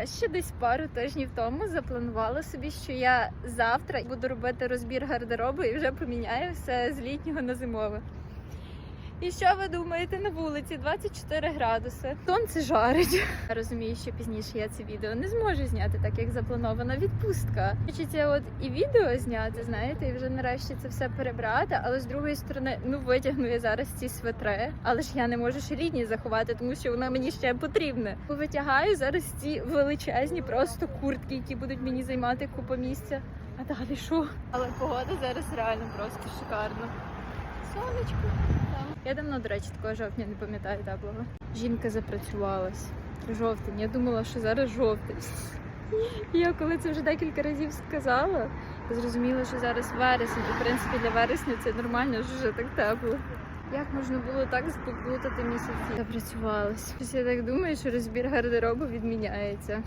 Я ще десь пару тижнів тому запланувала собі, що я завтра буду робити розбір гардеробу і вже поміняю все з літнього на зимове. І що ви думаєте на вулиці? 24 градуси. Сонце жарить. Розумію, що пізніше я це відео не зможу зняти так, як запланована відпустка. Хочеться от і відео зняти, знаєте, і вже нарешті це все перебрати. Але з другої сторони, ну витягну я зараз ці свитри, але ж я не можу ще літні заховати, тому що вона мені ще потрібна. Витягаю зараз ці величезні просто куртки, які будуть мені займати купу місця. А далі що? Але погода зараз реально просто шикарна. Сонечко. Я давно, до речі, такого жовтня не пам'ятаю теплого. Жінка запрацювалась. Жовтень. Я думала, що зараз жовтень. Я коли це вже декілька разів сказала, зрозуміла, що зараз вересень. І в принципі для вересня це нормально, що вже так тепло. Як можна було так сплутати місяці? Запрацювалась. Я так думаю, що розбір гардеробу відміняється.